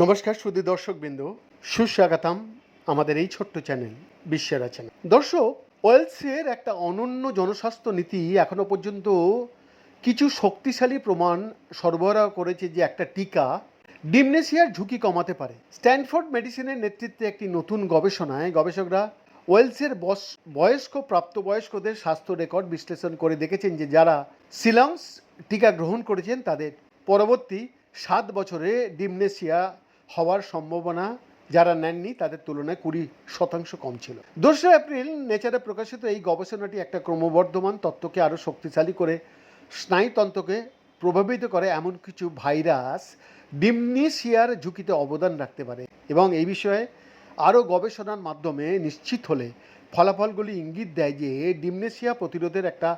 নমস্কার সুদী দর্শকবৃন্দ, সুস্বাগতম আমাদের এই ছোট্ট চ্যানেল, বিশ্বের চ্যানেল দর্শক, ওয়েলসের একটা অনন্য জনস্বাস্থ্য নীতি এখনও পর্যন্ত কিছু শক্তিশালী প্রমাণ সরবরাহ করেছে যে একটা টিকা ডিমনেশিয়ার ঝুঁকি কমাতে পারে। স্ট্যানফোর্ড মেডিসিনের নেতৃত্বে একটি নতুন গবেষণায় গবেষকরা ওয়েলসের বয়স্ক, প্রাপ্তবয়স্কদের স্বাস্থ্য রেকর্ড বিশ্লেষণ করে দেখেছেন যে যারা সিলংস টিকা গ্রহণ করেছেন, তাদের পরবর্তী সাত বছরে ডিমনেশিয়া হওয়ার সম্ভাবনা যারা নেননি, তাদের তুলনায় কুড়ি শতাংশ কম ছিল। দোসরা এপ্রিল নেচারে প্রকাশিত এই গবেষণাটি একটা ক্রমবর্ধমান তত্ত্বকে আরও শক্তিশালী করে, স্নায়ুতন্ত্রকে প্রভাবিত করে এমন কিছু ভাইরাস ডিমনেশিয়ার ঝুঁকিতে অবদান রাখতে পারে। এবং এই বিষয়ে আরও গবেষণার মাধ্যমে নিশ্চিত হলে ফলাফলগুলি ইঙ্গিত দেয় যে ডিমনেশিয়া প্রতিরোধের একটা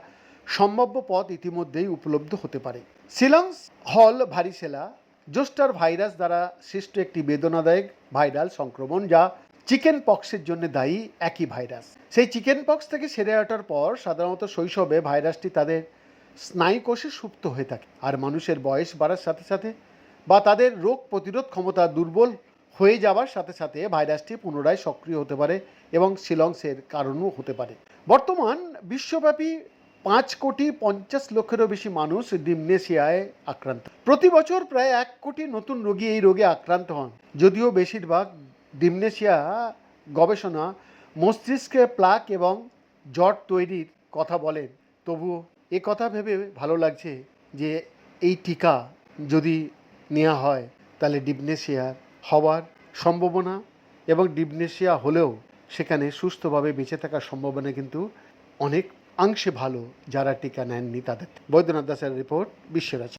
সম্ভাব্য পথ ইতিমধ্যেই উপলব্ধ হতে পারে। সিলংস হল ভারিসেলা জোস্টার ভাইরাস দ্বারা সৃষ্ট একটি বেদনাদায়ক ভাইরাল সংক্রমণ যা চিকেন পক্সের জন্য দায়ী একই ভাইরাস। সেই চিকেন পক্স থেকে সেরে ওঠার পর সাধারণত শৈশবে ভাইরাসটি তাদের স্নায়ুকোষে সুপ্ত হয়ে থাকে। আর মানুষের বয়স বাড়ার সাথে সাথে বা তাদের রোগ প্রতিরোধ ক্ষমতা দুর্বল হয়ে যাওয়ার সাথে সাথে ভাইরাসটি পুনরায় সক্রিয় হতে পারে এবং শিলংসের কারণও হতে পারে। বর্তমান বিশ্বব্যাপী পাঁচ কোটি পঞ্চাশ লক্ষেরও বেশি মানুষ ডিমনেশিয়ায় আক্রান্ত। প্রতি বছর প্রায় এক কোটি নতুন রোগী এই রোগে আক্রান্ত হন। যদিও বেশিরভাগ ডিমনেশিয়া গবেষণা মস্তিষ্কে প্লাক এবং জট তৈরির কথা বলেন তবুও এ কথা ভেবে ভালো লাগছে যে এই টিকা যদি নেওয়া হয়, তাহলে ডিমনেশিয়ার হওয়ার সম্ভাবনা এবং ডিমনেশিয়া হলেও সেখানে সুস্থভাবে বেঁচে থাকার সম্ভাবনা কিন্তু অনেক অংশে ভালো যারা টিকা নেননি তাদের। বৈদ্যনাথ দাসের রিপোর্ট বিশ্বরাজ